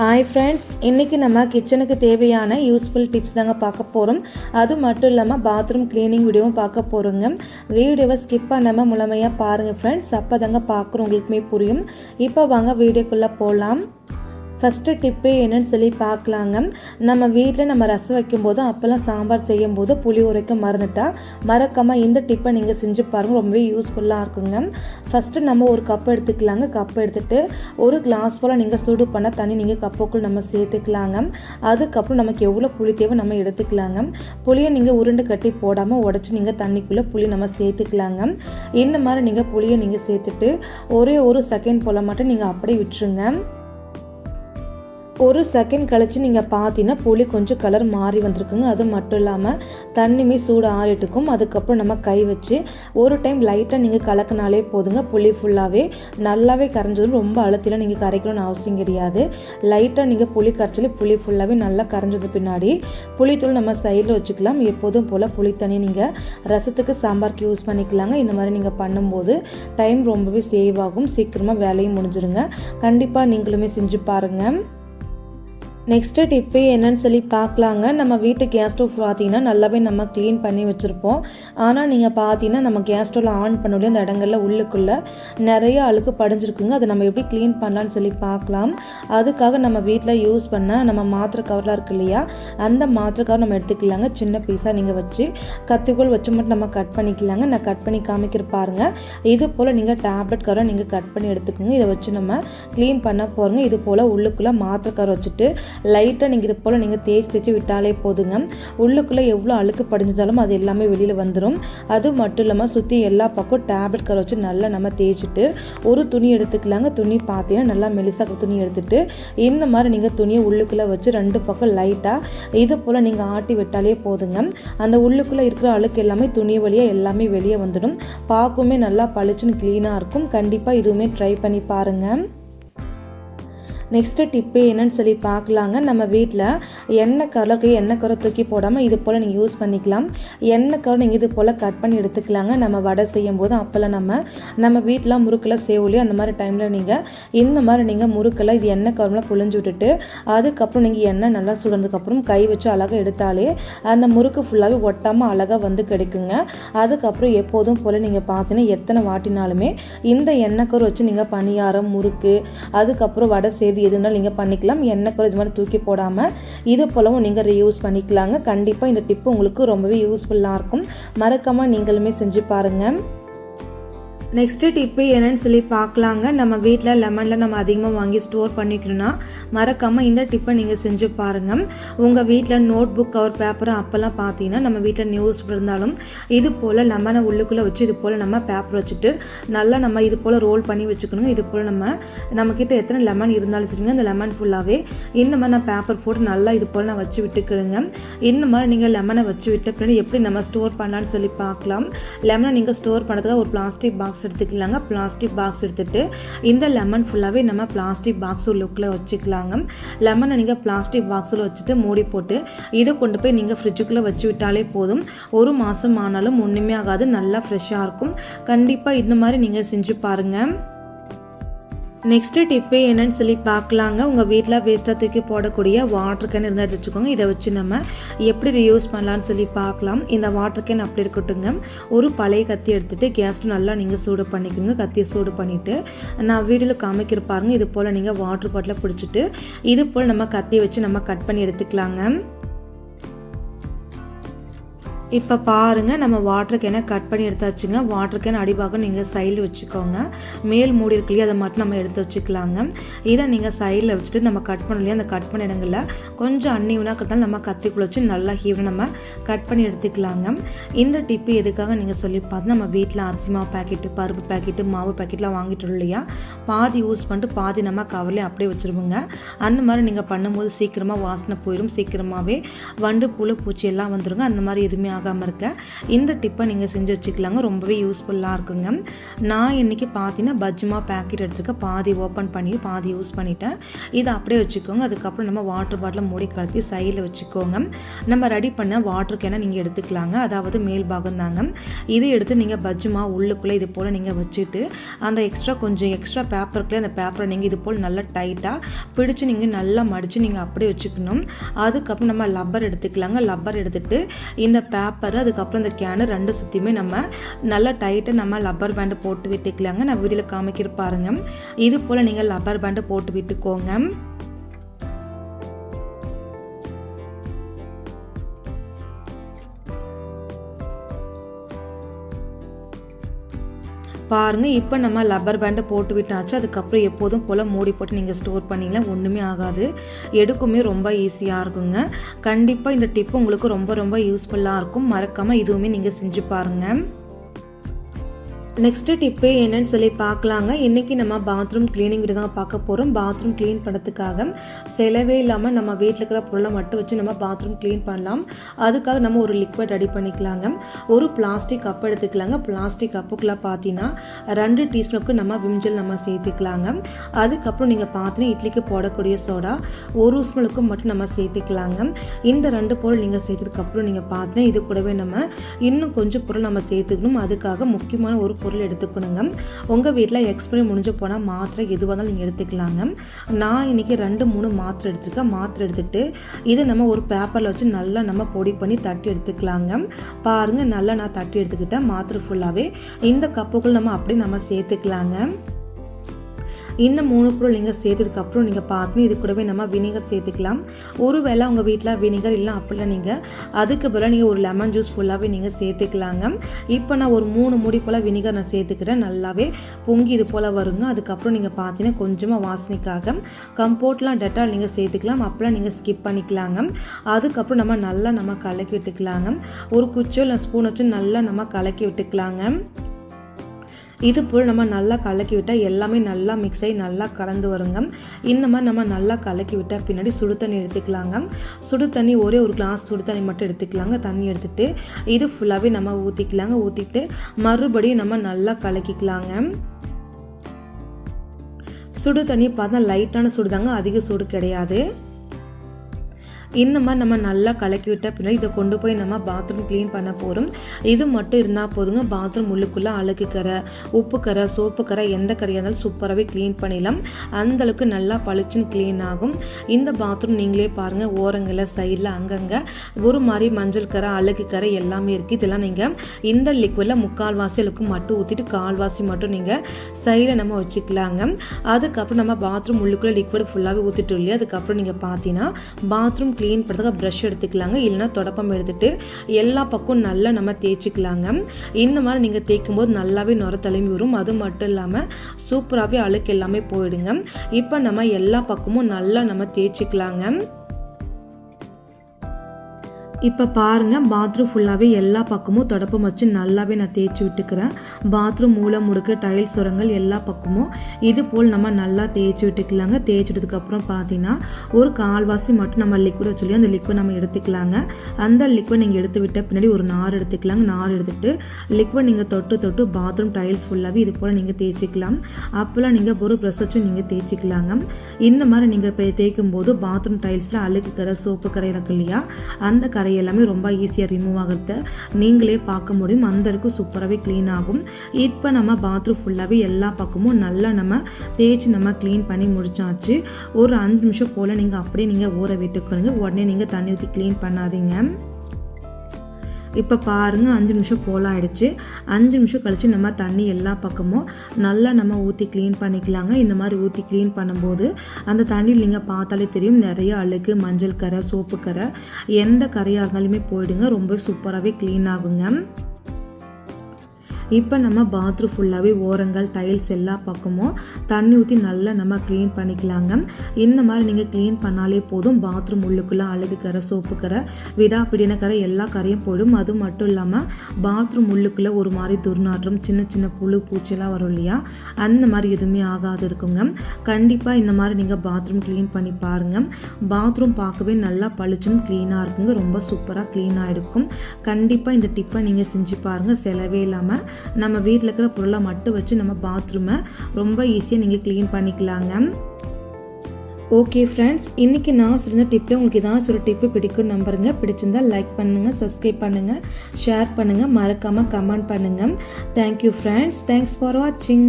Hi friends இன்றைக்கி நம்ம கிச்சனுக்கு தேவையான யூஸ்ஃபுல் டிப்ஸ் தாங்க பார்க்க போகிறோம் அது மட்டும் இல்லாமல் பாத்ரூம் க்ளீனிங் வீடியோவும் பார்க்க போகிறோங்க வீடியோவை ஸ்கிப் பண்ணாமல் முழுமையாக பாருங்கள் ஃப்ரெண்ட்ஸ் அப்போ தாங்க பார்க்குறோம் உங்களுக்குமே புரியும். இப்போ வாங்க வீடியோக்குள்ளே போகலாம் ஃபஸ்ட்டு டிப்பு என்னன்னு சொல்லி பார்க்கலாங்க. நம்ம வீட்டில் நம்ம ரசம் வைக்கும்போது அப்போல்லாம் சாம்பார் செய்யும் போது புளி உரைக்க மறந்துட்டால் மறக்காமல் இந்த டிப்பை நீங்கள் செஞ்சு பாருங்கள் ரொம்பவே யூஸ்ஃபுல்லாக இருக்குங்க. ஃபஸ்ட்டு நம்ம ஒரு கப் எடுத்துக்கலாங்க. கப் எடுத்துகிட்டு ஒரு கிளாஸ் போல் நீங்கள் சூடு பண்ண தண்ணி நீங்கள் கப்புக்குள் நம்ம சேர்த்துக்கலாங்க. அதுக்கப்புறம் நமக்கு எவ்வளோ புளி தேவை நம்ம எடுத்துக்கலாங்க. புளியை நீங்கள் உருண்டை கட்டி போடாமல் உடச்சி நீங்கள் தண்ணிக்குள்ளே புளி நம்ம சேர்த்துக்கலாங்க. இந்த மாதிரி நீங்கள் புளியை நீங்கள் சேர்த்துட்டு ஒரே ஒரு செகண்ட் போல் மட்டும் நீங்கள் அப்படியே விட்டுருங்க. ஒரு செகண்ட் கழித்து நீங்கள் பார்த்தீங்கன்னா புளி கொஞ்சம் கலர் மாறி வந்திருக்குங்க. அது மட்டும் இல்லாமல் தண்ணியுமே சூடு ஆறிட்டுக்கும் அதுக்கப்புறம் நம்ம கை வச்சு ஒரு டைம் லைட்டாக நீங்கள் கலக்கினாலே போதுங்க. புளி ஃபுல்லாகவே நல்லாவே கரைஞ்சதும் ரொம்ப அழுத்திலாம் நீங்கள் கரைக்கணும்னு அவசியம் கிடையாது. லைட்டாக நீங்கள் புளி கரைச்சாலே புளி ஃபுல்லாகவே நல்லா கரைஞ்சது பின்னாடி புளித்தூள் நம்ம சைடில் வச்சுக்கலாம். எப்போதும் போல் புளி தண்ணி நீங்கள் ரசத்துக்கு சாம்பாருக்கு யூஸ் பண்ணிக்கலாங்க. இந்த மாதிரி நீங்கள் பண்ணும்போது டைம் ரொம்பவே சேவ் ஆகும். சீக்கிரமாக வேலையும் முடிஞ்சிருங்க. கண்டிப்பாக நீங்களுமே செஞ்சு பாருங்கள் நெக்ஸ்ட்டு டிப்பு என்னன்னு சொல்லி பார்க்கலாங்க. நம்ம வீட்டு கேஸ் ஸ்டவ் பார்த்தீங்கன்னா நல்லாவே நம்ம க்ளீன் பண்ணி வச்சுருப்போம். ஆனால் நீங்கள் பார்த்தீங்கன்னா நம்ம கேஸ் ஸ்டவ்வில் ஆன் பண்ணி அந்த இடங்கள்ல உள்ளுக்குள்ளே நிறைய அழுக்கு படிஞ்சிருக்குங்க. அதை நம்ம எப்படி க்ளீன் பண்ணலான்னு சொல்லி பார்க்கலாம். அதுக்காக நம்ம வீட்டில் யூஸ் பண்ண நம்ம மாத்திரை கவர்லாம் இருக்கு இல்லையா? அந்த மாத்திரை கவர் நம்ம எடுத்துக்கலாங்க. சின்ன பீஸாக நீங்கள் வச்சு கத்திக்கோள் வச்சு மட்டும் நம்ம கட் பண்ணிக்கலாங்க. நான் கட் பண்ணி காமிக்கிற பாருங்க. இது போல் நீங்கள் டேப்லெட் கவரை நீங்கள் கட் பண்ணி எடுத்துக்கோங்க. இதை வச்சு நம்ம க்ளீன் பண்ண போகிறோங்க இது போல் உள்ளுக்குள்ளே மாத்திரை கவர் வச்சுட்டு லைட்டாக நீங்கள் இது போல் நீங்கள் தேய்ச்சி தேய்ச்சி விட்டாலே போதுங்க. உள்ளுக்குள்ளே எவ்வளோ அழுக்கு படிஞ்சாலும் அது எல்லாமே வெளியில் வந்துடும் அது மட்டும் இல்லாமல் சுற்றி எல்லா பக்கம் டேப்லெட் கரை வச்சு நல்லா நம்ம தேய்ச்சிட்டு ஒரு துணி எடுத்துக்கலாங்க. துணி பார்த்தீங்கன்னா நல்லா மெலிசாக துணி எடுத்துட்டு இந்த மாதிரி நீங்கள் துணியை உள்ளுக்குள்ளே வச்சு ரெண்டு பக்கம் லைட்டாக இது போல் நீங்கள் ஆட்டி விட்டாலே போதுங்க. அந்த உள்ளுக்குள்ளே இருக்கிற அழுக்கு எல்லாமே துணி வழியாக எல்லாமே வெளியே வந்துடும். பார்க்குமே நல்லா பளிச்சுன்னு க்ளீனாக இருக்கும். கண்டிப்பாக இதுவுமே ட்ரை பண்ணி பாருங்கள் நெக்ஸ்ட்டு டிப்பு என்னன்னு சொல்லி பார்க்கலாங்க. நம்ம வீட்டில் எண்ணெய் கலருக்கு எண்ணெய் கரை தூக்கி போடாமல் இது போல் நீங்கள் யூஸ் பண்ணிக்கலாம். எண்ணெய் கரை நீங்கள் இது போல் கட் பண்ணி எடுத்துக்கலாங்க. நம்ம வடை செய்யும் போது அப்போல்லாம் நம்ம நம்ம வீட்டில் முறுக்கில் சேவலியோ அந்த மாதிரி டைமில் நீங்கள் இந்த மாதிரி நீங்கள் முறுக்கில் இது எண்ணெய் கவரில் புழிஞ்சு விட்டுட்டு அதுக்கப்புறம் நீங்கள் எண்ணெய் நல்லா சுடுறதுக்கப்புறம் கை வச்சு அழகாக எடுத்தாலே அந்த முறுக்கு ஃபுல்லாகவே ஒட்டாமல் அழகாக வந்து கிடைக்குங்க. அதுக்கப்புறம் எப்போதும் போல் நீங்கள் பார்த்தீங்கன்னா எத்தனை வாட்டினாலுமே இந்த எண்ணெய் கரு வச்சு நீங்கள் பணியாரம் முறுக்கு அதுக்கப்புறம் வடை செய்து எது இருந்தாலும் நீங்கள் பண்ணிக்கலாம். எண்ணெய் கூட இது மாதிரி தூக்கி போடாமல் இது போலவும் நீங்கள் ரீயூஸ் பண்ணிக்கலாங்க. கண்டிப்பாக இந்த டிப்பு உங்களுக்கு ரொம்பவே யூஸ்ஃபுல்லாக இருக்கும். மறக்காமல் நீங்களுமே செஞ்சு பாருங்கள் நெக்ஸ்ட்டு டிப்பு என்னன்னு சொல்லி பார்க்கலாங்க. நம்ம வீட்டில் லெமனில் நம்ம அதிகமாக வாங்கி ஸ்டோர் பண்ணிக்கணும்னா மறக்காமல் இந்த டிப்பை நீங்கள் செஞ்சு பாருங்கள் உங்கள் வீட்டில் நோட் புக் கவர் பேப்பர் அப்போல்லாம் பார்த்தீங்கன்னா நம்ம வீட்டில் நியூஸ் இருந்தாலும் இது போல் லெமனை உள்ளுக்குள்ளே வச்சு இது போல் நம்ம பேப்பர் வச்சுட்டு நல்லா நம்ம இது போல் ரோல் பண்ணி வச்சுக்கணுங்க. இது போல் நம்ம நம்மக்கிட்ட எத்தனை லெமன் இருந்தாலும் சரிங்க. அந்த லெமன் ஃபுல்லாகவே இந்த மாதிரி நான் பேப்பர் போட்டு நல்லா இது போல் நான் வச்சு விட்டுக்கிறேங்க. இந்த மாதிரி நீங்கள் லெமனை வச்சு விட்ட பின்னாடி எப்படி நம்ம ஸ்டோர் பண்ணலான்னு சொல்லி பார்க்கலாம். லெமனை நீங்கள் ஸ்டோர் பண்ணுறதுக்காக ஒரு பிளாஸ்டிக் பாக்ஸ் பாக்ஸ் எடுத்துக்கலாங்க. பிளாஸ்டிக் பாக்ஸ் எடுத்துகிட்டு இந்த லெமன் ஃபுல்லாகவே நம்ம பிளாஸ்டிக் பாக்ஸ் லுக்கில் வச்சுக்கலாங்க. லெமனை நீங்கள் பிளாஸ்டிக் பாக்ஸில் வச்சுட்டு மூடி போட்டு இதை கொண்டு போய் நீங்கள் ஃப்ரிட்ஜுக்குள்ளே வச்சு விட்டாலே போதும். ஒரு மாதம் ஆனாலும் ஒன்றுமே ஆகாது. நல்லா ஃப்ரெஷ்ஷாக இருக்கும். கண்டிப்பாக இந்த மாதிரி நீங்கள் செஞ்சு பாருங்கள் நெக்ஸ்ட்டு டிப்பு என்னன்னு சொல்லி பார்க்கலாங்க. உங்கள் வீட்டில் வேஸ்ட்டாக தூக்கி போடக்கூடிய வாட்டர் கேன் இருந்தால் எடுத்து வச்சுக்கோங்க. இதை வச்சு நம்ம எப்படி ரியூஸ் பண்ணலான்னு சொல்லி பார்க்கலாம். இந்த வாட்டர் கேன் அப்படி இருக்கட்டுங்க ஒரு பழைய கத்தி எடுத்துகிட்டு கேஸ் நல்லா நீங்கள் சூடு பண்ணிக்கோங்க. கத்தியை சூடு பண்ணிவிட்டு நான் வீடியோவில் காமிக்கிற பாருங்க. இது போல் நீங்கள் வாட்டர் பாட்டில் பிடிச்சிட்டு இது போல் நம்ம கத்தியை வச்சு நம்ம கட் பண்ணி எடுத்துக்கலாங்க. இப்போ பாருங்கள் நம்ம வாட்டர் கேனை கட் பண்ணி எடுத்தாச்சுங்க. வாட்டர் கேன் அடிபாகம் நீங்கள் சைடில் வச்சுக்கோங்க. மேல் மூடி இருக்கு அதை மட்டும் நம்ம எடுத்து வச்சுக்கலாங்க. இதை நீங்கள் சைடில் வச்சுட்டு நம்ம கட் பண்ணலையே அந்த கட் பண்ண இடங்களில் கொஞ்சம் அன்னியூனாக இருக்கிறதால நம்ம கத்திக்குள்ள வச்சு நல்லா ஹீவ் நம்ம கட் பண்ணி எடுத்துக்கலாங்க. இந்த டிப்பு எதுக்காக நீங்கள் சொல்லி பார்த்து நம்ம வீட்டில் அரிசி மாவு பேக்கெட்டு பருப்பு பேக்கெட்டு மாவு பேக்கெட்லாம் வாங்கிட்டு இல்லையா பாதி யூஸ் பண்ணிட்டு பாதி நம்ம கவர்லேயே அப்படியே வச்சுருவோங்க. அந்த மாதிரி நீங்கள் பண்ணும்போது சீக்கிரமாக வாசனை போயிடும் சீக்கிரமாகவே வண்டு புழு பூச்சி எல்லாம் வந்துடுங்க அந்த மாதிரி எதுவுமே ஆகாமல் இருக்க. இந்த டிப்பை நீங்கள் செஞ்சு வச்சுக்கலாங்க. ரொம்பவே யூஸ்ஃபுல்லாக இருக்குங்க. நான் இன்றைக்கி பார்த்தீங்கன்னா பஜ்மா பேக்கெட் எடுத்துருக்கேன் பாதி ஓப்பன் பண்ணி பாதி யூஸ் பண்ணிவிட்டேன் இதை அப்படியே வச்சுக்கோங்க. அதுக்கப்புறம் நம்ம வாட்டர் பாட்டில் மூடி கலத்தி சைடில் வச்சுக்கோங்க. நம்ம ரெடி பண்ண வாட்டர் கேனை நீங்கள் எடுத்துக்கலாங்க. அதாவது மேல் பாகம் தாங்க. இதை எடுத்து நீங்கள் பஜ்மா உள்ளுக்குள்ளே இது போல் நீங்கள் வச்சுட்டு அந்த எக்ஸ்ட்ரா கொஞ்சம் எக்ஸ்ட்ரா பேப்பருக்குள்ளே அந்த பேப்பரை நீங்கள் இது போல் நல்லா டைட்டாக பிடிச்சி நீங்கள் நல்லா மடித்து நீங்கள் அப்படியே வச்சுக்கணும். அதுக்கப்புறம் நம்ம லப்பர் எடுத்துக்கலாங்க. லப்பர் எடுத்துட்டு இந்த பேப்பர் அதுக்கப்புறம் இந்த கேனு ரெண்டு சுற்றியுமே நம்ம நல்லா டைட்டாக நம்ம லப்பர் பேண்டு போட்டு விட்டுக்கலாங்க. நான் வீடியோவில் காமிக்கிற பாருங்க. இது போல் நீங்கள் லப்பர் பேண்டு போட்டு விட்டுக்கோங்க. பாருங்கள் இப்போ நம்ம லப்பர் பேண்டை போட்டு விட்டாச்சு அதுக்கப்புறம் எப்போதும் போல் மூடி போட்டு நீங்கள் ஸ்டோர் பண்ணிங்களா ஒன்றுமே ஆகாது. எடுக்குமே ரொம்ப ஈஸியாக இருக்குங்க. கண்டிப்பாக இந்த டிப்பு உங்களுக்கு ரொம்ப ரொம்ப யூஸ்ஃபுல்லாக இருக்கும். மறக்காமல் இதுவுமே நீங்கள் செஞ்சு பாருங்கள் நெக்ஸ்ட்டு டிப்பு என்னன்னு சொல்லி பார்க்கலாங்க. இன்றைக்கி நம்ம பாத்ரூம் க்ளீனிங் வீடு தான் பார்க்க போகிறோம் பாத்ரூம் க்ளீன் பண்ணுறதுக்காக செலவே இல்லாமல் நம்ம வீட்டில் இருக்கிற பொருளை மட்டும் வச்சு நம்ம பாத்ரூம் க்ளீன் பண்ணலாம். அதுக்காக நம்ம ஒரு லிக்விட் ரெடி பண்ணிக்கலாங்க. ஒரு பிளாஸ்டிக் கப் எடுத்துக்கலாங்க. பிளாஸ்டிக் கப்புக்குள்ளே பார்த்தீங்கன்னா ரெண்டு டீஸ்பூனுக்கு நம்ம விம்ஜல் நம்ம சேர்த்துக்கலாங்க. அதுக்கப்புறம் நீங்கள் பார்த்தீங்கன்னா இட்லிக்கு போடக்கூடிய சோடா ஒரு ஸ்பூனுக்கு மட்டும் நம்ம சேர்த்துக்கலாங்க. இந்த ரெண்டு பொருள் நீங்கள் சேர்த்ததுக்கப்புறம் நீங்கள் பார்த்தீங்கன்னா இது கூடவே நம்ம இன்னும் கொஞ்சம் பொருள் நம்ம சேர்த்துக்கணும். அதுக்காக முக்கியமான ஒரு பொருள் எடுத்துக்கணுங்க. உங்கள் வீட்டில் எக்ஸ்பிரி முடிஞ்சு போனால் மாத்திரை எதுவாக இருந்தாலும் நீங்கள் எடுத்துக்கலாங்க. நான் இன்றைக்கி ரெண்டு மூணு மாத்திரை எடுத்துருக்கேன். மாத்திரை எடுத்துகிட்டு இதை நம்ம ஒரு பேப்பரில் வச்சு நல்லா நம்ம பொடி பண்ணி தட்டி எடுத்துக்கலாங்க. பாருங்கள் நல்லா நான் தட்டி எடுத்துக்கிட்டேன். மாத்திரை ஃபுல்லாகவே இந்த கப்புக்குள் நம்ம அப்படியே நம்ம சேர்த்துக்கலாங்க. இந்த மூணு பொருள் நீங்கள் சேர்த்ததுக்கப்புறம் நீங்கள் பார்த்தீங்கன்னா இது கூடவே நம்ம வினிகர் சேர்த்துக்கலாம். ஒரு வேளை உங்கள் வீட்டில் வினிகர் இல்லை அப்படிலாம் நீங்கள் அதுக்கு பதிலாக நீங்கள் ஒரு லெமன் ஜூஸ் ஃபுல்லாகவே நீங்கள் சேர்த்துக்கலாங்க. இப்போ நான் ஒரு மூணு மூடி போல் வினிகர் நான் சேர்த்துக்கிறேன். நல்லாவே பொங்கி இது போல் வருங்க. அதுக்கப்புறம் நீங்கள் பார்த்தீங்கன்னா கொஞ்சமாக வாசனைக்காக கம்போர்ட்லாம் டெட்டால் நீங்கள் சேர்த்துக்கலாம். அப்போலாம் நீங்கள் ஸ்கிப் பண்ணிக்கலாங்க. அதுக்கப்புறம் நம்ம நல்லா நம்ம கலக்கி விட்டுக்கலாங்க. ஒரு குச்சோ இல்லை ஸ்பூன் வச்சு நல்லா நம்ம கலக்கி விட்டுக்கலாங்க. இது போல் நம்ம நல்லா கலக்கி விட்டால் எல்லாமே நல்லா மிக்ஸ் ஆகி நல்லா கலந்து வருங்க. இந்த மாதிரி நம்ம நல்லா கலக்கி விட்டால் பின்னாடி சுடு தண்ணி எடுத்துக்கலாங்க. சுடு தண்ணி ஒரே ஒரு கிளாஸ் சுடு தண்ணி மட்டும் எடுத்துக்கலாங்க. தண்ணி எடுத்துகிட்டு இது ஃபுல்லாகவே நம்ம ஊற்றிக்கலாங்க ஊற்றிட்டு மறுபடியும் நம்ம நல்லா கலக்கிக்கலாங்க. சுடு தண்ணி பார்த்தா லைட்டான சுடு தாங்க அதிக சூடு கிடையாது. இந்த மாதிரி நம்ம நல்லா கலக்கி விட்ட பின்னாடி இதை கொண்டு போய் நம்ம பாத்ரூம் க்ளீன் பண்ண போகிறோம் இது மட்டும் இருந்தால் போதுங்க. பாத்ரூம் உள்ளுக்குள்ளே அழுக்கு கரை உப்பு கரை சோப்பு கரை எந்த கரையாக இருந்தாலும் சூப்பராகவே க்ளீன் பண்ணிடலாம். அந்தளவுக்கு நல்லா பளிச்சுன்னு க்ளீன் ஆகும். இந்த பாத்ரூம் நீங்களே பாருங்கள் ஓரங்களில் சைடில் அங்கங்கே ஒரு மாதிரி மஞ்சள் கரை அழுக்கு கரை எல்லாமே இருக்குது இதெல்லாம் நீங்கள் இந்த லிக்விடில் முக்கால்வாசிகளுக்கு மட்டும் ஊற்றிட்டு கால்வாசி மட்டும் நீங்கள் சைடில் நம்ம வச்சுக்கலாங்க. அதுக்கப்புறம் நம்ம பாத்ரூம் உள்ளுக்குள்ளே லிக்விட் ஃபுல்லாகவே ஊற்றிட்டு இல்லையா? அதுக்கப்புறம் நீங்கள் பார்த்தீங்கன்னா பாத்ரூம் க்ளீன் பண்ணுறதுக்கு ப்ரஷ் எடுத்துக்கலாங்க. இல்லைனா தொடப்பம் எடுத்துகிட்டு எல்லா பக்கம் நல்லா நம்ம தேய்ச்சிக்கலாங்க. இந்த மாதிரி நீங்கள் தேய்க்கும் போது நல்லாவே நுர தலைமை வரும். அது மட்டும் இல்லாமல் சூப்பராகவே அழுக்கு எல்லாமே போயிடுங்க. இப்போ நம்ம எல்லா பக்கமும் நல்லா நம்ம தேய்ச்சிக்கலாங்க. இப்போ பாருங்கள் பாத்ரூம் ஃபுல்லாகவே எல்லா பக்கமும் தொடப்பம் வச்சு நல்லாவே நான் தேய்ச்சி விட்டுக்கிறேன். பாத்ரூம் மூளை முடுக்கு டைல்ஸ் சுரங்கள் எல்லா பக்கமும் இது போல் நம்ம நல்லா தேய்ச்சி விட்டுக்கலாங்க. தேய்ச்சிட்டதுக்கப்புறம் பார்த்தீங்கன்னா ஒரு கால்வாசி மட்டும் நம்ம லிக்விட் சொல்லி அந்த லிக்விட் நம்ம எடுத்துக்கலாங்க. அந்த லிக்விட் நீங்கள் எடுத்து விட்ட பின்னாடி ஒரு நார் எடுத்துக்கலாங்க. நார் எடுத்துகிட்டு லிக்விட் நீங்கள் தொட்டு தொட்டு பாத்ரூம் டைல்ஸ் ஃபுல்லாகவே இது போல் நீங்கள் தேய்ச்சிக்கலாம். அப்போல்லாம் நீங்கள் ஒரு ப்ரெஸ் வச்சும் நீங்கள் தேய்ச்சிக்கலாங்க. இந்த மாதிரி நீங்கள் இப்போ தேய்க்கும் போது பாத்ரூம் டைல்ஸில் அழுக்கு கரை சோப்பு கரை இருக்கு இல்லையா அந்த கரை கரை எல்லாமே ரொம்ப ஈஸியாக ரிமூவ் ஆகிறத நீங்களே பார்க்க முடியும். அந்த அளவுக்கு சூப்பராகவே க்ளீன் ஆகும். இப்போ நம்ம பாத்ரூம் ஃபுல்லாகவே எல்லா பக்கமும் நல்லா நம்ம தேய்ச்சி நம்ம க்ளீன் பண்ணி முடிச்சாச்சு. ஒரு அஞ்சு நிமிஷம் போல் நீங்கள் அப்படியே நீங்கள் ஊற விட்டுக்கணுங்க. உடனே நீங்கள் தண்ணி ஊற்றி க்ளீன் பண்ணாதீங்க. இப்போ பாருங்கள் அஞ்சு நிமிஷம் போல் ஆகிடுச்சு அஞ்சு நிமிஷம் கழித்து நம்ம தண்ணி எல்லா பக்கமும் நல்லா நம்ம ஊற்றி க்ளீன் பண்ணிக்கலாங்க. இந்த மாதிரி ஊற்றி க்ளீன் பண்ணும்போது அந்த தண்ணியில் நீங்கள் பார்த்தாலே தெரியும். நிறைய அழுக்கு மஞ்சள் கரை சோப்பு கரை எந்த கரையாக இருந்தாலுமே போயிடுங்க. ரொம்ப சூப்பராகவே க்ளீன் ஆகுங்க. இப்போ நம்ம பாத்ரூம் ஃபுல்லாகவே ஓரங்கள் டைல்ஸ் எல்லா பக்கமும் தண்ணி ஊற்றி நல்லா நம்ம க்ளீன் பண்ணிக்கலாங்க. இந்த மாதிரி நீங்கள் க்ளீன் பண்ணாலே போதும். பாத்ரூம் உள்ளுக்குள்ளே அழுகு கரை சோப்பு கரை விடாப்பிடின கரை எல்லா கரையும் போயிடும். அது மட்டும் இல்லாமல் பாத்ரூம் உள்ளுக்குள்ளே ஒரு மாதிரி துர்நாற்றம் சின்ன சின்ன புழு பூச்சிலாம் வரும் இல்லையா? அந்த மாதிரி எதுவுமே ஆகாது இருக்குங்க. கண்டிப்பாக இந்த மாதிரி நீங்கள் பாத்ரூம் க்ளீன் பண்ணி பாருங்கள் பாத்ரூம் பார்க்கவே நல்லா பளிச்சும் க்ளீனாக இருக்குங்க. ரொம்ப சூப்பராக க்ளீனாக இருக்கும் கண்டிப்பாக இந்த டிப்பை நீங்கள் செஞ்சு பாருங்கள் செலவே இல்லாமல் நம்ம வீட்டில் இருக்கிற பொருளை மட்டும் வச்சு நம்ம பாத்ரூமை ரொம்ப ஈஸியாக நீங்கள் க்ளீன் பண்ணிக்கலாங்க. ஓகே ஃப்ரெண்ட்ஸ் இன்றைக்கி நான் சொன்ன டிப்பில் உங்களுக்கு ஏதாச்சும் ஒரு டிப்பு பிடிக்கும் நம்புறங்க பிடிச்சிருந்தா லைக் பண்ணுங்கள் சப்ஸ்கிரைப் பண்ணுங்கள் ஷேர் பண்ணுங்கள் மறக்காமல் கமெண்ட் பண்ணுங்கள் தேங்க்யூ ஃப்ரெண்ட்ஸ் தேங்க்ஸ் ஃபார் வாட்சிங்